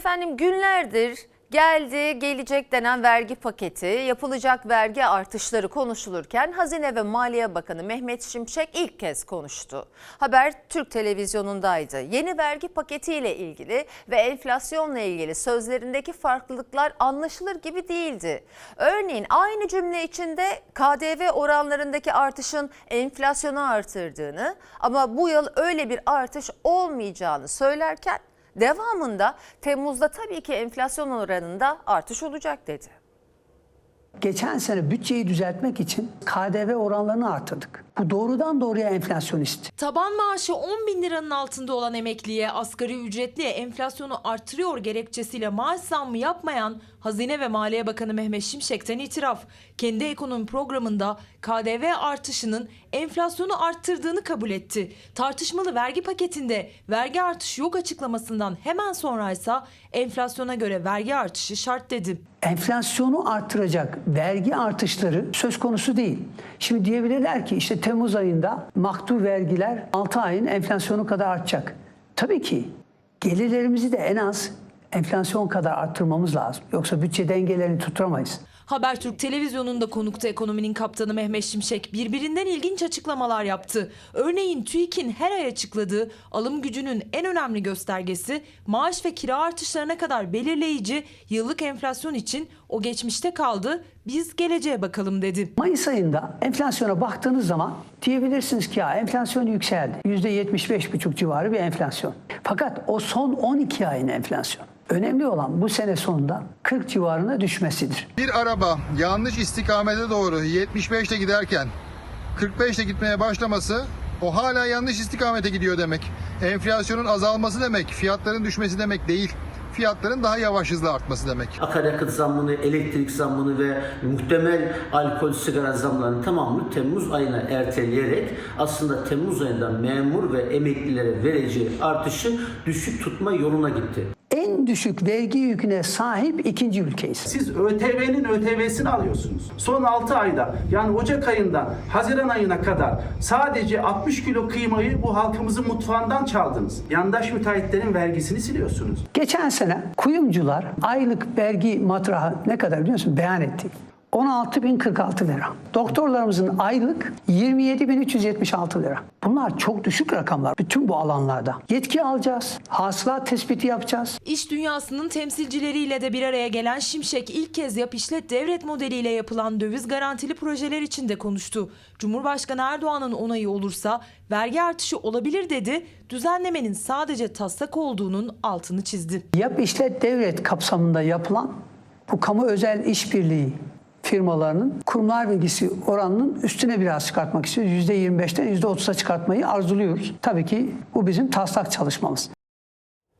Efendim günlerdir geldi gelecek denen vergi paketi, yapılacak vergi artışları konuşulurken Hazine ve Maliye Bakanı Mehmet Şimşek ilk kez konuştu. Haber Türk televizyonundaydı. Yeni vergi paketiyle ilgili ve enflasyonla ilgili sözlerindeki farklılıklar anlaşılır gibi değildi. Örneğin aynı cümle içinde KDV oranlarındaki artışın enflasyonu artırdığını ama bu yıl öyle bir artış olmayacağını söylerken Devamında Temmuz'da tabii ki enflasyon oranında artış olacak dedi. Geçen sene bütçeyi düzeltmek için KDV oranlarını artırdık. Bu doğrudan doğruya enflasyonist. Taban maaşı 10 bin liranın altında olan emekliye, asgari ücretliye enflasyonu artırıyor gerekçesiyle maaş zammı yapmayan Hazine ve Maliye Bakanı Mehmet Şimşek'ten itiraf. Kendi ekonomi programında KDV artışının enflasyonu arttırdığını kabul etti. Tartışmalı vergi paketinde vergi artışı yok açıklamasından hemen sonraysa enflasyona göre vergi artışı şart dedi. Enflasyonu artıracak vergi artışları söz konusu değil. Şimdi diyebilirler ki işte Temmuz ayında maktu vergiler 6 ayın enflasyonu kadar artacak. Tabii ki gelirlerimizi de en az enflasyon kadar arttırmamız lazım. Yoksa bütçe dengelerini tutturamayız. Habertürk televizyonunda konukta ekonominin kaptanı Mehmet Şimşek birbirinden ilginç açıklamalar yaptı. Örneğin TÜİK'in her ay açıkladığı alım gücünün en önemli göstergesi maaş ve kira artışlarına kadar belirleyici yıllık enflasyon için o geçmişte kaldı biz geleceğe bakalım dedi. Mayıs ayında enflasyona baktığınız zaman diyebilirsiniz ki ya enflasyon yükseldi. %75,5 civarı bir enflasyon. Fakat o son 12 ayın enflasyon. Önemli olan bu sene sonunda 40 civarına düşmesidir. Bir araba yanlış istikamete doğru 75'te giderken 45'te gitmeye başlaması o hala yanlış istikamete gidiyor demek. Enflasyonun azalması demek, fiyatların düşmesi demek değil. Fiyatların daha yavaş hızla artması demek. akaryakıt zammını, elektrik zammını ve muhtemel alkol sigara zamlarını tamamını Temmuz ayına erteleyerek aslında Temmuz ayında memur ve emeklilere vereceği artışı düşük tutma yoluna gitti. En düşük vergi yüküne sahip ikinci ülkeyiz. Siz ÖTV'nin ÖTV'sini alıyorsunuz. Son 6 ayda yani Ocak ayından Haziran ayına kadar sadece 60 kilo kıymayı bu halkımızın mutfağından çaldınız. Yandaş müteahhitlerin vergisini siliyorsunuz. Geçen sene kuyumcular aylık vergi matrahı ne kadar biliyor musun? Beyan ettik. 16.046 lira. Doktorlarımızın aylık 27.376 lira. Bunlar çok düşük rakamlar bütün bu alanlarda. Yetki alacağız, hasılat tespiti yapacağız. İş dünyasının temsilcileriyle de bir araya gelen Şimşek ilk kez yap işlet devret modeliyle yapılan döviz garantili projeler için de konuştu. Cumhurbaşkanı Erdoğan'ın onayı olursa vergi artışı olabilir dedi. Düzenlemenin sadece taslak olduğunun altını çizdi. Yap işlet devlet kapsamında yapılan bu kamu özel işbirliği firmalarının kurumlar vergisi oranının üstüne biraz çıkartmak istiyoruz. %25'ten %30'a çıkartmayı arzuluyoruz. Tabii ki bu bizim taslak çalışmamız.